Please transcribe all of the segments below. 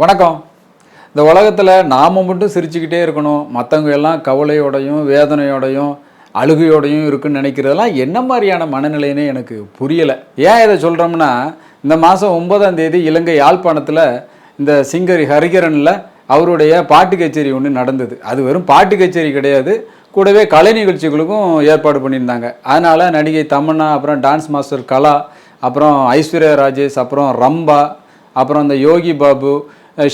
வணக்கம். இந்த உலகத்தில் நாம் மட்டும் சிரிச்சுக்கிட்டே இருக்கணும். மற்றவங்க எல்லாம் கவலையோடையும் வேதனையோடையும் அழுகையோடையும் இருக்குன்னு நினைக்கிறதெல்லாம் என்ன மாதிரியான மனநிலைன்னு எனக்கு புரியலை. ஏன் இதை சொல்கிறோம்னா இந்த மாதம் ஒன்பதாம் தேதி இலங்கை யாழ்ப்பாணத்தில் இந்த சிங்கர் ஹரிகரனில் அவருடைய பாட்டு கச்சேரி ஒன்று நடந்தது. அது வெறும் பாட்டு கச்சேரி கிடையாது. கூடவே கலை நிகழ்ச்சிகளுக்கும் ஏற்பாடு பண்ணியிருந்தாங்க. அதனால் நடிகை தமன்னா அப்புறம் டான்ஸ் மாஸ்டர் கலா அப்புறம் ஐஸ்வர்யா ராஜேஷ் அப்புறம் ரம்பா அப்புறம் இந்த யோகி பாபு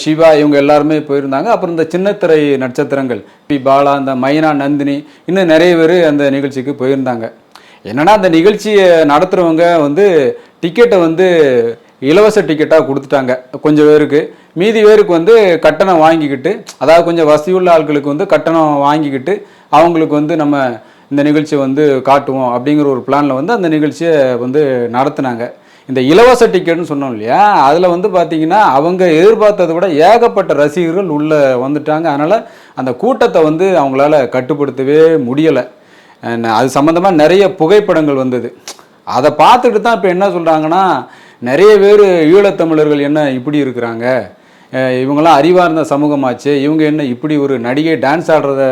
சிவா இவங்க எல்லாருமே போயிருந்தாங்க. அப்புறம் இந்த சின்னத்திரை நட்சத்திரங்கள் பி. பாலா இந்த மைனா நந்தினி இன்னும் நிறைய பேர் அந்த நிகழ்ச்சிக்கு போயிருந்தாங்க. என்னன்னா அந்த நிகழ்ச்சியை நடத்துகிறவங்க வந்து டிக்கெட்டை வந்து இலவச டிக்கெட்டாக கொடுத்துட்டாங்க கொஞ்சம் பேருக்கு. மீதி பேருக்கு வந்து கட்டணம் வாங்கிக்கிட்டு அதாவது கொஞ்சம் வசதியுள்ள ஆட்களுக்கு வந்து கட்டணம் வாங்கிக்கிட்டு அவங்களுக்கு வந்து நம்ம இந்த நிகழ்ச்சியை வந்து காட்டுவோம் அப்படிங்கிற ஒரு பிளானில் வந்து அந்த நிகழ்ச்சியை வந்து நடத்துனாங்க. இந்த இலவச டிக்கெட்னு சொன்னோம் இல்லையா? அதில் வந்து பார்த்தீங்கன்னா அவங்க எதிர்பார்த்ததை விட ஏகப்பட்ட ரசிகர்கள் உள்ளே வந்துட்டாங்க. அதனால் அந்த கூட்டத்தை வந்து அவங்களால கட்டுப்படுத்தவே முடியலை. அது சம்மந்தமாக நிறைய புகைப்படங்கள் வந்தது. அதை பார்த்துட்டு தான் இப்போ என்ன சொல்கிறாங்கன்னா நிறைய பேர் ஈழத்தமிழர்கள் என்ன இப்படி இருக்கிறாங்க? இவங்களாம் அறிவார்ந்த சமூகமாச்சு. இவங்க என்ன இப்படி ஒரு நடிகை டான்ஸ் ஆடுறத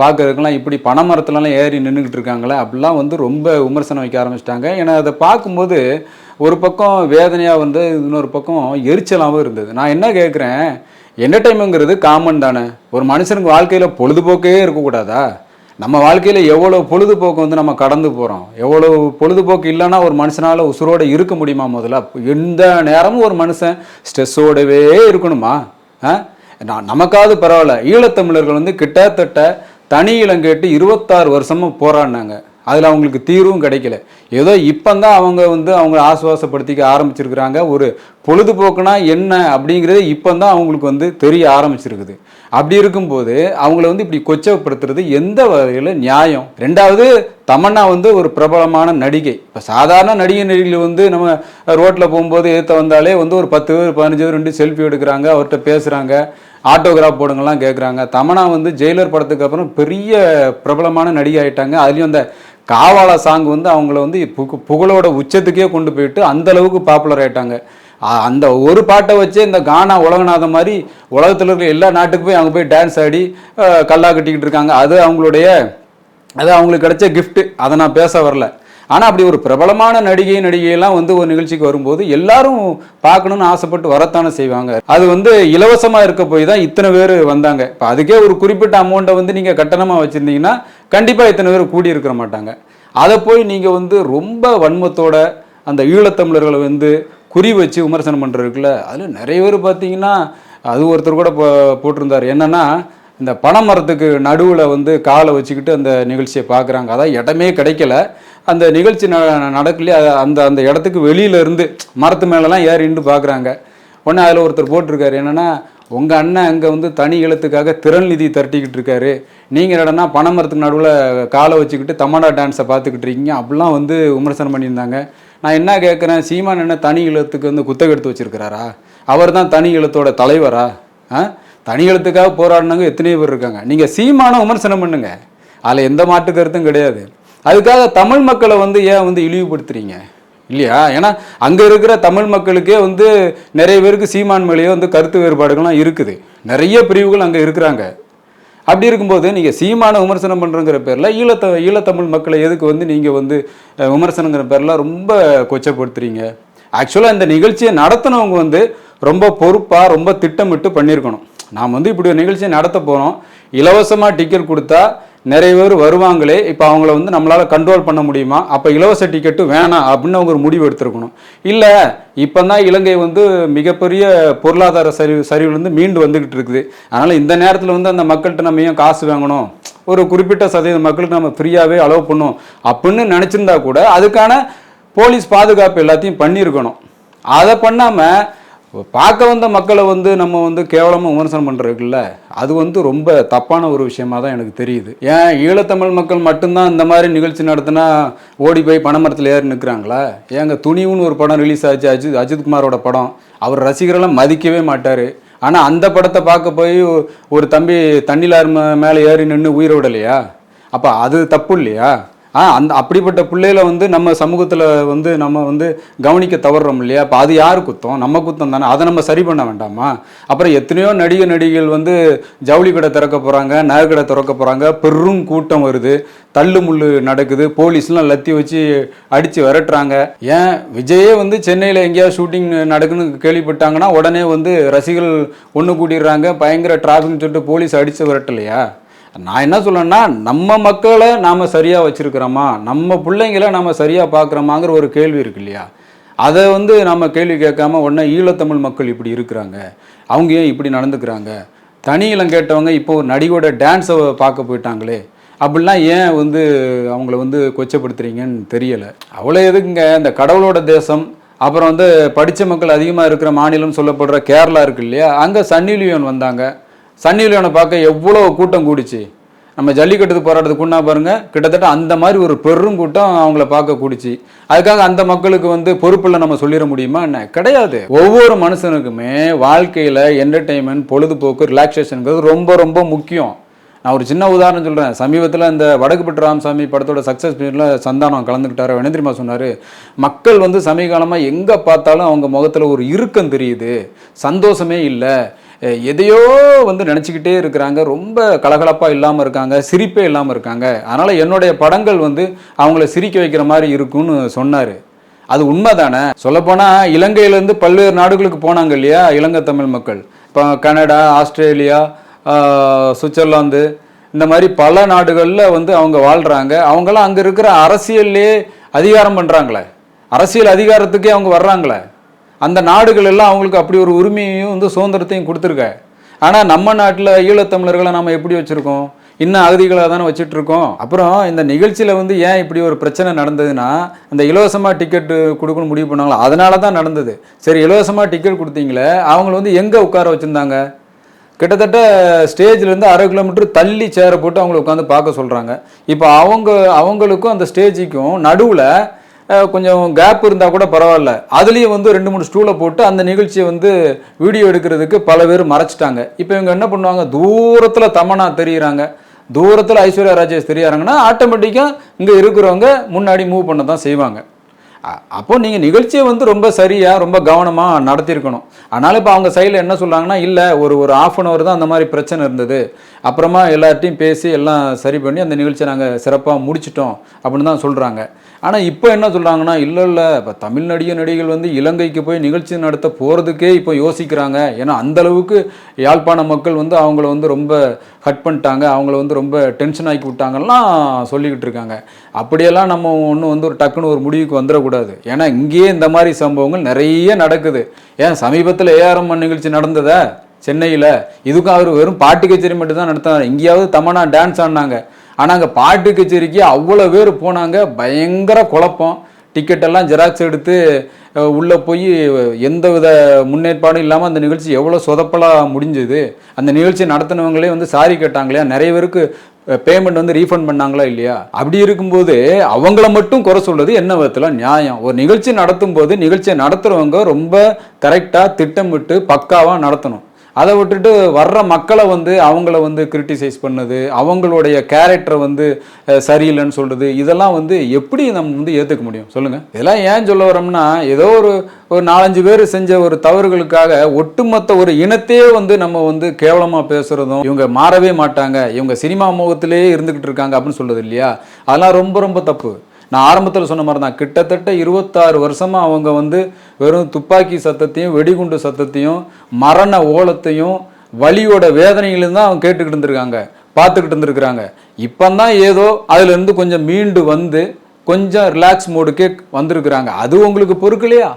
பார்க்கறதுக்கெல்லாம் இப்படி பனைமரத்துலலாம் ஏறி நின்றுக்கிட்டு இருக்காங்களே? அப்படிலாம் வந்து ரொம்ப விமர்சனம் வைக்க ஆரம்பிச்சிட்டாங்க. ஏன்னா அதை பார்க்கும்போது ஒரு பக்கம் வேதனையாக வந்து இன்னொரு பக்கம் எரிச்சலாகவும் இருந்தது. நான் என்ன கேட்குறேன் என்டர்டைன்மெண்ட்ங்கிறது காமன் தானே. ஒரு மனுஷனுக்கு வாழ்க்கையில் பொழுதுபோக்கே இருக்கக்கூடாதா? நம்ம வாழ்க்கையில் எவ்வளோ பொழுதுபோக்கு வந்து நம்ம கடந்து போகிறோம் எவ்வளோ பொழுதுபோக்கு இல்லைன்னா ஒரு மனுஷனால் உசுரோட இருக்க முடியுமா முதல்ல? எந்த நேரமும் ஒரு மனுஷன் ஸ்ட்ரெஸ்ஸோடவே இருக்கணுமா? ஆ? நான் நமக்காவது பரவாயில்ல. ஈழத்தமிழர்கள் வந்து கிட்டத்தட்ட தனி இளங்கேட்டு இருபத்தாறு வருஷமாக போராடினாங்க. அதில் அவங்களுக்கு தீர்வும் கிடைக்கல. ஏதோ இப்போ தான் அவங்க வந்து அவங்க ஆசுவாசப்படுத்திக்க ஆரம்பிச்சிருக்கிறாங்க. ஒரு பொழுதுபோக்குனா என்ன அப்படிங்கிறது இப்போ தான் அவங்களுக்கு வந்து தெரிய ஆரம்பிச்சிருக்குது. அப்படி இருக்கும்போது அவங்கள வந்து இப்படி கொச்சப்படுத்துறது எந்த வகையில் நியாயம்? ரெண்டாவது தமன்னா வந்து ஒரு பிரபலமான நடிகை. இப்போ சாதாரண நடிகை நடிகைகள் வந்து நம்ம ரோட்டில் போகும்போது ஏற்ற வந்தாலே வந்து ஒரு பத்து பேர் பதினஞ்சு பேர் ரெண்டு செல்ஃபி எடுக்கிறாங்க அவர்கிட்ட பேசுகிறாங்க ஆட்டோகிராஃப் போடுங்கலாம் கேட்குறாங்க தமனா வந்து ஜெயிலர் படத்துக்கு அப்புறம் பெரிய பிரபலமான நடிகை ஆகிட்டாங்க அதுலேயும் அந்த காவாலா சாங் வந்து அவங்கள வந்து புக புகழோட உச்சத்துக்கே கொண்டு போயிட்டு அந்தளவுக்கு பாப்புலர் ஆயிட்டாங்க. அந்த ஒரு பாட்டை வச்சே இந்த கானா உலகநாத மாதிரி உலகத்தில் இருக்கிற எல்லா நாட்டுக்கு போய் அவங்க போய் டான்ஸ் ஆடி கல்லா கட்டிக்கிட்டு இருக்காங்க. அது அவங்களுடைய அது அவங்களுக்கு கிடைச்ச கிஃப்ட்டு அதை நான் பேச வரல. ஆனால் அப்படி ஒரு பிரபலமான நடிகை நடிகையெல்லாம் வந்து ஒரு நிகழ்ச்சிக்கு வரும்போது எல்லாரும் பார்க்கணும்னு ஆசைப்பட்டு வரத்தானே செய்வாங்க. அது வந்து இலவசமாக இருக்க போய் தான் இத்தனை பேர் வந்தாங்க. இப்போ அதுக்கே ஒரு குறிப்பிட்ட அமௌண்ட்டை வந்து நீங்கள் கட்டணமாக வச்சுருந்தீங்கன்னா கண்டிப்பாக இத்தனை பேர் கூடி மாட்டாங்க. அதை போய் நீங்கள் வந்து ரொம்ப வன்மத்தோட அந்த ஈழத்தமிழர்களை வந்து குறி வச்சு விமர்சனம் பண்ணுறதுக்குள்ள அதில் நிறைய பேர் பார்த்தீங்கன்னா அது ஒருத்தர் கூட போ- போட்டிருந்தார். என்னன்னா இந்த பனைமரத்துக்கு நடுவில் வந்து காலை வச்சுக்கிட்டு அந்த நிகழ்ச்சியை பார்க்குறாங்க. அதான் இடமே கிடைக்கல. அந்த நிகழ்ச்சி ந நடக்கலையே அந்த அந்த இடத்துக்கு வெளியில இருந்து மரத்து மேலெலாம் ஏறி நின்று பார்க்குறாங்க. உடனே அதில் ஒருத்தர் போட்டிருக்காரு. என்னென்னா உங்கள் அண்ணன் அங்கே வந்து தனி இலத்துக்காக திறன் நிதி திரட்டிக்கிட்டு இருக்காரு. நீங்கள் என்னடனா பனைமரத்துக்கு நடுவில் காலை வச்சுக்கிட்டு தமடா டான்ஸை பார்த்துக்கிட்டு இருக்கீங்க. அப்படிலாம் வந்து விமர்சனம் பண்ணியிருந்தாங்க. நான் என்ன கேட்குறேன் சீமான் என்ன தனி இலத்துக்கு வந்து குத்தகை எடுத்து வச்சிருக்கிறாரா? அவர் தான் தனி இலத்தோட தலைவரா? ஆ? தனி எழுத்துக்காக போராடினவங்க எத்தனையோ பேர் இருக்காங்க. நீங்கள் சீமான விமர்சனம் பண்ணுங்க. அதில் எந்த மாட்டு கருத்தும் கிடையாது. அதுக்காக தமிழ் மக்களை வந்து ஏன் வந்து இழிவுபடுத்துறீங்க? இல்லையா? ஏன்னா அங்கே இருக்கிற தமிழ் மக்களுக்கே வந்து நிறைய பேருக்கு சீமான் மேலேயே வந்து கருத்து வேறுபாடுகள்லாம் இருக்குது. நிறைய பிரிவுகள் அங்கே இருக்கிறாங்க. அப்படி இருக்கும்போது நீங்கள் சீமான விமர்சனம் பண்ணுறங்கிற பேரில் ஈழத்த ஈழத்தமிழ் மக்களை எதுக்கு வந்து நீங்கள் வந்து விமர்சனங்கிற பேரில் ரொம்ப கொச்சப்படுத்துறீங்க? ஆக்சுவலாக இந்த நிகழ்ச்சியை நடத்தினவங்க வந்து ரொம்ப பொறுப்பாக ரொம்ப திட்டமிட்டு பண்ணியிருக்கணும். நாம் வந்து இப்படி ஒரு நிகழ்ச்சியை நடத்த போகிறோம் இலவசமாக டிக்கெட் கொடுத்தா நிறைய பேர் வருவாங்களே இப்போ அவங்கள வந்து நம்மளால் கண்ட்ரோல் பண்ண முடியுமா? அப்போ இலவச டிக்கெட்டு வேணாம் அப்படின்னு அவங்க ஒரு முடிவு எடுத்திருக்கணும். இல்லை இப்போ தான் இலங்கை வந்து மிகப்பெரிய பொருளாதார சரிவு சரிவுலேருந்து மீண்டு வந்துக்கிட்டு இருக்குது. அதனால் இந்த நேரத்தில் வந்து அந்த மக்கள்கிட்ட நம்ம ஏன் காசு வாங்கணும்? ஒரு குறிப்பிட்ட சதவீத மக்களுக்கு நம்ம ஃப்ரீயாகவே அலோவ் பண்ணும் அப்படின்னு நினச்சிருந்தா கூட அதுக்கான போலீஸ் பாதுகாப்பு எல்லாத்தையும் பண்ணியிருக்கணும். அதை பண்ணாமல் பார்க்க வந்த மக்களை வந்து நம்ம வந்து கேவலமாக விமர்சனம் பண்ணுறதுக்குல்ல அது வந்து ரொம்ப தப்பான ஒரு விஷயமா தான் எனக்கு தெரியுது. ஏன் ஈழத்தமிழ் மக்கள் மட்டும்தான் இந்த மாதிரி நிகழ்ச்சி நடத்தினா ஓடி போய் பனைமரத்தில் ஏறி நிற்கிறாங்களா ஏங்க துணிவுன்னு ஒரு படம் ரிலீஸ் ஆச்சு அஜித் அஜித்குமாரோட படம். அவர் ரசிகரெல்லாம் மதிக்கவே மாட்டார். ஆனால் அந்த படத்தை பார்க்க போய் ஒரு தம்பி தண்ணிலார் மேலே ஏறி நின்று உயிரை விடலையா? அப்போ அது தப்பு இல்லையா? ஆ அந்த அப்படிப்பட்ட பிள்ளையில வந்து நம்ம சமூகத்தில் வந்து நம்ம வந்து கவனிக்க தவறுறோம் இல்லையா? அப்போ அது யார் குத்தம்? நம்ம குத்தம் தானே. அதை நம்ம சரி பண்ண வேண்டாமா? அப்புறம் எத்தனையோ நடிகை நடிகைகள் வந்து ஜவுளி கடை திறக்க போகிறாங்க நகை கடை திறக்க போகிறாங்க பெரும் கூட்டம் வருது. தள்ளு முள்ளு நடக்குது. போலீஸ்லாம் லத்தி வச்சு அடித்து விரட்டுறாங்க. ஏன்? விஜயே வந்து சென்னையில் எங்கேயாவது ஷூட்டிங் நடக்குன்னு கேள்விப்பட்டாங்கன்னா உடனே வந்து ரசிகர்கள் ஒன்று கூட்டிடுறாங்க பயங்கர டிராஃபிக்னு சொல்லிட்டு போலீஸ் அடித்து விரட்டலையா? நான் என்ன சொல்லேன்னா நம்ம மக்களை நாம் சரியாக வச்சுருக்கிறோமா? நம்ம பிள்ளைங்கள நாம் சரியாக பார்க்குறோமாங்கிற ஒரு கேள்வி இருக்கு இல்லையா? அதை வந்து நம்ம கேள்வி கேட்காம உடனே ஈழத்தமிழ் மக்கள் இப்படி இருக்கிறாங்க. அவங்க ஏன் இப்படி நடந்துக்கிறாங்க? தனி இளம் கேட்டவங்க இப்போ ஒரு நடிகோட டான்ஸை பார்க்க போயிட்டாங்களே. அப்படிலாம் ஏன் வந்து அவங்கள வந்து கொச்சப்படுத்துறீங்கன்னு தெரியலை. அவ்வளோ எதுக்குங்க? இந்த கடவுளோட தேசம் அப்புறம் வந்து படித்த மக்கள் அதிகமாக இருக்கிற மாநிலம் சொல்லப்படுற கேரளா இருக்கு இல்லையா? அங்கே சன்னி லியோன் வந்தாங்க. சன்னி லியோனை பார்க்க எவ்வளோ கூட்டம் கூடிச்சு. நம்ம ஜல்லிக்கட்டுக்கு போராட்டத்துக்கு பாருங்கள் பாருங்க கிட்டத்தட்ட அந்த மாதிரி ஒரு பெரும் கூட்டம் அவங்கள பார்க்க கூடிச்சு. அதுக்காக அந்த மக்களுக்கு வந்து பொறுப்பில் நம்ம சொல்லிட முடியுமா என்ன? கிடையாது. ஒவ்வொரு மனுஷனுக்குமே வாழ்க்கையில் என்டர்டெயின்மெண்ட் பொழுதுபோக்கு ரிலாக்ஸேஷனுங்கிறது ரொம்ப ரொம்ப முக்கியம். நான் ஒரு சின்ன உதாரணம் சொல்கிறேன் சமீபத்தில் இந்த வடக்குப்பட்டு ராமசாமி படத்தோட சக்ஸஸ் மீட்டில் சந்தானம் கலந்துக்கிட்டாரு. என்ன சொன்னார் மக்கள் வந்து சமீபகாலமாக எங்கே பார்த்தாலும் அவங்க முகத்தில் ஒரு இறுக்கம் தெரியுது. சந்தோஷமே இல்லை. எதையோ வந்து நினச்சிக்கிட்டே இருக்கிறாங்க. ரொம்ப கலகலப்பாக இல்லாமல் இருக்காங்க. சிரிப்பே இல்லாமல் இருக்காங்க. அதனால் என்னுடைய படங்கள் வந்து அவங்கள சிரிக்க வைக்கிற மாதிரி இருக்கும்னு சொன்னார். அது உண்மை தானே சொல்லப்போனால் இலங்கையிலேருந்து பல்வேறு நாடுகளுக்கு போனாங்க இல்லையா இலங்கை தமிழ் மக்கள். இப்போ கனடா ஆஸ்திரேலியா சுவிட்சர்லாந்து இந்த மாதிரி பல நாடுகளில் வந்து அவங்க வாழ்கிறாங்க அவங்களாம் அங்கே இருக்கிற அரசியல்லே அதிகாரம் பண்ணுறாங்களே அரசியல் அதிகாரத்துக்கே அவங்க வர்றாங்களே. அந்த நாடுகள் எல்லாம் அவங்களுக்கு அப்படி ஒரு உரிமையையும் வந்து சுதந்திரத்தையும் கொடுத்துருக்க. ஆனால் நம்ம நாட்டில் ஈழத்தமிழர்களை நம்ம எப்படி வச்சுருக்கோம்? இன்னும் அகதிகளாக தானே வச்சுட்டு இருக்கோம் அப்புறம் இந்த நிகழ்ச்சியில் வந்து ஏன் இப்படி ஒரு பிரச்சனை நடந்ததுன்னா அந்த இலவசமாக டிக்கெட் கொடுக்கணும்னு முடிவு பண்ணாங்களா? அதனால தான் நடந்தது. சரி இலவசமாக டிக்கெட் கொடுத்தீங்களே அவங்கள வந்து எங்கே உட்கார வச்சுருந்தாங்க? கிட்டத்தட்ட ஸ்டேஜ்லேருந்து அரை கிலோமீட்டர் தள்ளி சேரை போட்டு அவங்கள உட்காந்து பார்க்க சொல்கிறாங்க இப்போ அவங்க அவங்களுக்கும் அந்த ஸ்டேஜுக்கும் நடுவில் கொஞ்சம் கேப் இருந்தால் கூட பரவாயில்ல. அதுலேயும் வந்து ரெண்டு மூணு ஸ்டூலை போட்டு அந்த நிகழ்ச்சியை வந்து வீடியோ எடுக்கிறதுக்கு பல பேர் மறைச்சிட்டாங்க. இப்போ இவங்க என்ன பண்ணுவாங்க? தூரத்தில் தமனா தெரியுறாங்க. தூரத்தில் ஐஸ்வர்யா ராஜேஷ் தெரியாருங்கன்னா ஆட்டோமேட்டிக்காக இங்கே இருக்கிறவங்க முன்னாடி மூவ் பண்ண தான் செய்வாங்க. அப்போது அப்போ நீங்கள் நிகழ்ச்சியை வந்து ரொம்ப சரியாக ரொம்ப கவனமாக நடத்தியிருக்கணும். அதனால் இப்போ அவங்க சைடில் என்ன சொல்கிறாங்கன்னா இல்லை ஒரு ஒரு ஆஃப் அன் ஹவர் தான் அந்த மாதிரி பிரச்சனை இருந்தது. அப்புறமா எல்லார்ட்டையும் பேசி எல்லாம் சரி பண்ணி அந்த நிகழ்ச்சியை நாங்கள் சிறப்பாக முடிச்சிட்டோம். அப்படின்னு தான் சொல்கிறாங்க ஆனால் இப்போ என்ன சொல்கிறாங்கன்னா இல்லை இல்லை இப்போ தமிழ் நடிகை நடிகைகள் வந்து இலங்கைக்கு போய் நிகழ்ச்சி நடத்த போகிறதுக்கே இப்போ யோசிக்கிறாங்க. ஏன்னா அந்த அளவுக்கு யாழ்ப்பாண மக்கள் வந்து அவங்கள வந்து ரொம்ப ஹட் பண்ணிட்டாங்க. அவங்கள வந்து ரொம்ப டென்ஷன் ஆக்கி விட்டாங்கலாம் சொல்லிக்கிட்டு இருக்காங்க. அப்படியெல்லாம் நம்ம ஒன்றும் வந்து ஒரு டக்குன்னு ஒரு முடிவுக்கு வந்துடக்கூடாது. ஏன்னா இங்கேயே இந்த மாதிரி சம்பவங்கள் நிறைய நடக்குது. ஏன் சமீபத்தில் ஏஆர்எம் நிகழ்ச்சி நடந்ததா? சென்னையில். இதுக்கும் அவர் வெறும் பாட்டு கச்சேரி மட்டும் தான் நடத்தினார். எங்கேயாவது தமனா டான்ஸ் ஆடினாங்க. ஆனால் அங்கே பாட்டு கச்சேரிக்கு அவ்வளோ பேர் போனாங்க. பயங்கர குழப்பம். டிக்கெட்டெல்லாம் ஜெராக்ஸ் எடுத்து உள்ளே போய் எந்த வித முன்னேற்பாடும் இல்லாமல் அந்த நிகழ்ச்சி எவ்வளோ சொதப்பலாக முடிஞ்சது. அந்த நிகழ்ச்சி நடத்தினவங்களே வந்து சாரி கேட்டாங்களே நிறைய பேருக்கு பேமெண்ட் வந்து ரீஃபண்ட் பண்ணாங்களா இல்லையா? அப்படி இருக்கும்போது அவங்கள மட்டும் குறை சொல்றது என்ன விதத்தில் நியாயம்? ஒரு நிகழ்ச்சி நடத்தும் போது நிகழ்ச்சியை நடத்துறவங்க ரொம்ப கரெக்டாக திட்டமிட்டு பக்காவாக நடத்தணும். அதை விட்டுட்டு வர்ற மக்களை வந்து அவங்கள வந்து கிரிட்டிசைஸ் பண்ணது அவங்களுடைய கேரக்டரை வந்து சரியில்லைன்னு சொல்கிறது இதெல்லாம் வந்து எப்படி நம்ம வந்து ஏற்றுக்க முடியும்? சொல்லுங்கள் இதெல்லாம் ஏன் சொல்ல வரோம்னா ஏதோ ஒரு ஒரு நாலஞ்சு பேர் செஞ்ச ஒரு தவறுகளுக்காக ஒட்டுமொத்த ஒரு இனத்தையே வந்து நம்ம வந்து கேவலமாக பேசுகிறதும் இவங்க மாறவே மாட்டாங்க இவங்க சினிமா முகத்திலே இருந்துக்கிட்டு இருக்காங்க அப்படின்னு சொல்கிறது இல்லையா? அதெல்லாம் ரொம்ப ரொம்ப தப்பு. நான் ஆரம்பத்தில் சொன்ன மாதிரி தான். கிட்டத்தட்ட இருபத்தாறு வருஷமாக அவங்க வந்து வெறும் துப்பாக்கி சத்தத்தையும் வெடிகுண்டு சத்தத்தையும் மரண ஓலத்தையும் வலியோட வேதனையிலும் தான் அவங்க கேட்டுக்கிட்டு இருந்திருக்காங்க பார்த்துக்கிட்டு இருந்திருக்கிறாங்க. இப்போ தான் ஏதோ அதுலேருந்து கொஞ்சம் மீண்டு வந்து கொஞ்சம் ரிலாக்ஸ் மோடுக்கே வந்திருக்கிறாங்க. அது உங்களுக்கு பொறுக்கலையா?